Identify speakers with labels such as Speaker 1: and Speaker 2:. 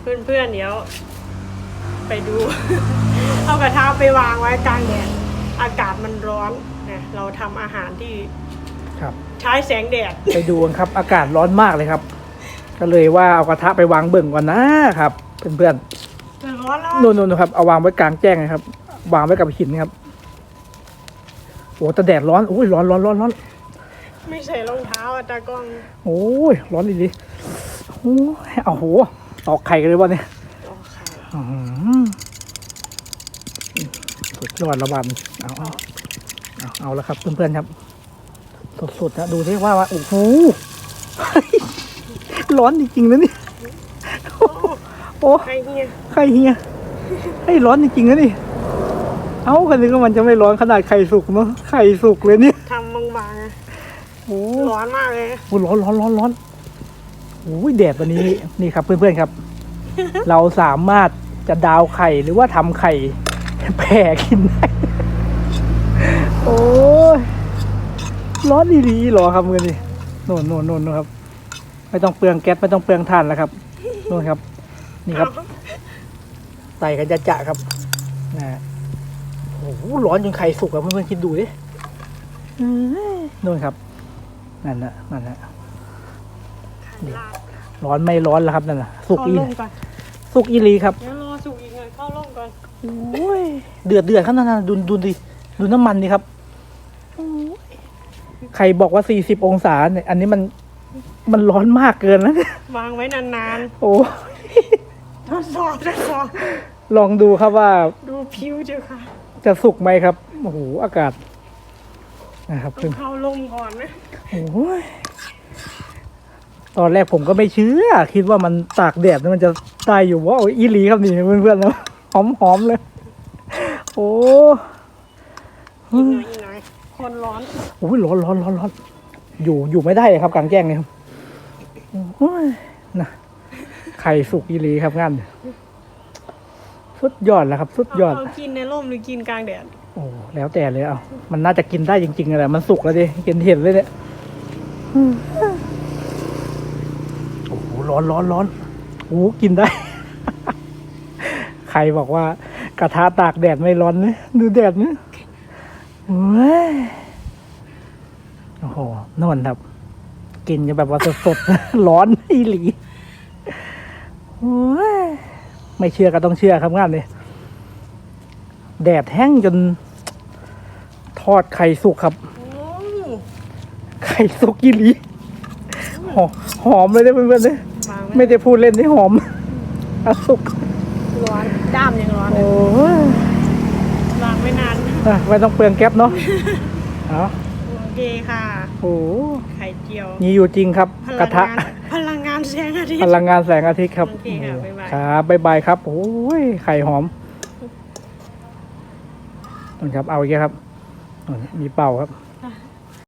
Speaker 1: เพื่อนๆเดี๋ยว ไปดู เอากระทะไปวางไว้กลางแดดอากาศมันร้อนนะเราทำอาหารที่
Speaker 2: ครับ
Speaker 1: ใช้แสงแดด
Speaker 2: ไปดูกันครับ อากาศร้อนมากเลยครับ ก็เลยว่าเอากระทะไปวางเบิ่งก่อนนะครับเพื่อน
Speaker 1: มันร้อนแล้ว
Speaker 2: ๆนู่นๆครับเอาวางไว้กลางแจ้งนะครับ วางไว้กับหินครับโอ้แต่แดดร้อนโอ้ยร้อนร้อนร้อนร้อน
Speaker 1: ไม่ใส่รองเท้าอะตากล้อง
Speaker 2: โอ้ยร้อนดีดีโอ้ยเอาโห ตอกไข่กันเลยวะเนี่ย
Speaker 1: โอเค
Speaker 2: อื้อหือสุดยอดระบันเอาเอาเอาเอาแล้วครับเพื่อนๆครับ สดๆนะดูดิว่าว่าโอ้โหร้อนจริงๆนะนี่โอ้
Speaker 1: ใครเฮีย
Speaker 2: ไข่เฮียไอ้ยร้อนจริงๆนะนี่เอากันนึกว่ามันจะไม่ร้อนขนาดไข่สุกเนาะไข่สุกเลยเนี่ย
Speaker 1: ทำบางๆอะ
Speaker 2: โอ้
Speaker 1: ร้อนมากเลย
Speaker 2: โหร้อนร้อนร้อนร้อนโอ้ยแดดวันนี้นี่ครับเพื่อนๆครับ เราสามารถจะดาวไข่หรือว่าทำไข่แผ่กินได้โอ้ยร้อนดีๆหรอครับมือนี่โน่นโน่นโน่นโน่นครับ ไม่ต้องเปลืองแก๊สไม่ต้องเปลืองถ่านแล้วครับโน่นครับ นี่ครับไต่กันจะจะครับนะโอ้โหร้อนจนไข่สุกอะเพื่อนๆคิดดูดิเอ้ยนู่นครับนั่นนะนั่นนะนี่
Speaker 1: ลาด
Speaker 2: ร้อนไม่ร้อนแล้วครับนั่นนะสุก
Speaker 1: เข้า
Speaker 2: อี
Speaker 1: ร่มก่อน
Speaker 2: สุกอีหลีครับ
Speaker 1: เดี๋ยวรอสุกอีกหน่อยเข้าร่มก่อน
Speaker 2: โอ้ยเดือดเดือดขนาดนั้นดูดูดิดูน้ำมันดิครับโอ้ยใครบอกว่าสี่สิบองศาเนี่ยอันนี้มันมันร้อนมากเกินแล้วเนี่ยวา
Speaker 1: งไว้นาน
Speaker 2: โอ้
Speaker 1: ๆทดสอบทดสอบ
Speaker 2: ลองดูครับว่า
Speaker 1: ดูผิวเจ้าค่ะ
Speaker 2: จะสุกไหมครับโอ้โหอากาศนะครับ
Speaker 1: ต้
Speaker 2: เพื่
Speaker 1: อ
Speaker 2: องน
Speaker 1: เข้าร่มก่อนนะ
Speaker 2: โอ้ย ตอนแรกผมก็ไม่เชื่อ คิดว่ามันตากแดดแล้วมันจะตายอยู่ว่าโอ้ยอีหลีครับนี่เพื่อนๆแล้วหอมหอมๆเลย โอ้
Speaker 1: อีกหน่อยอีกหน่อยคนร้อน
Speaker 2: โอ้ยร้อนร้อนร้อนร้อนอยู่อยู่ไม่ได้เลยครับกลางแจ้งเนี่ยครับโอ้ยนะไข่สุกอีหลีครับงานสุดยอดแล้วครับ สุดยอด
Speaker 1: เอากินในร่มหรือกินกลางแดด
Speaker 2: โอ้แล้วแต่เลยเอามันน่าจะกินได้จริงๆแหละมันสุกแล้วดิเห็นเห็นเลยเนี่ย อืมโอ้โหร้อนร้อนร้อนโอ้โหกินได้ ใครบอกว่ากระทะตากแดดไม่ร้อนเนี่ยดูแดดเนี่ยโอ้ยโอ้โหนวลครับ กินจะแบบว่าสดๆ ร้อนอีหลีโอ้ยไม่เชื่อก็ต้องเชื่อครับงานนี้แดดแห้งจน ทอดไข่สุกครับ
Speaker 1: โอ้
Speaker 2: ไข่สุกอีหลีหอมหอมเลยนะเพื่อนๆเนี่ย
Speaker 1: วาง
Speaker 2: ไม่ได้พูดเล่นที่หอมอะสุก
Speaker 1: ร้อนด้ามยังร้อนเล
Speaker 2: โอ้
Speaker 1: ย
Speaker 2: ยวา
Speaker 1: งไม่นาน
Speaker 2: อะไม่ต้องเปลืองแก๊ปเนาะเอา
Speaker 1: โอเคค่ะ
Speaker 2: โอ้โห
Speaker 1: ไข่เจียว
Speaker 2: นี่อยู่จริงครับ
Speaker 1: พ
Speaker 2: ก
Speaker 1: ลั
Speaker 2: ระ
Speaker 1: ง
Speaker 2: ทะ
Speaker 1: งานพลังงานแสงอาทิต
Speaker 2: พ
Speaker 1: ย์
Speaker 2: ลังงานแสงอาทิตย์ครับ
Speaker 1: โอเคค่ะบ๊ายบาย
Speaker 2: ครับบ๊ายบายครับโอ้ยไข่หอมนนครับเอาอีกแล้วครับนนมีเป่าครับ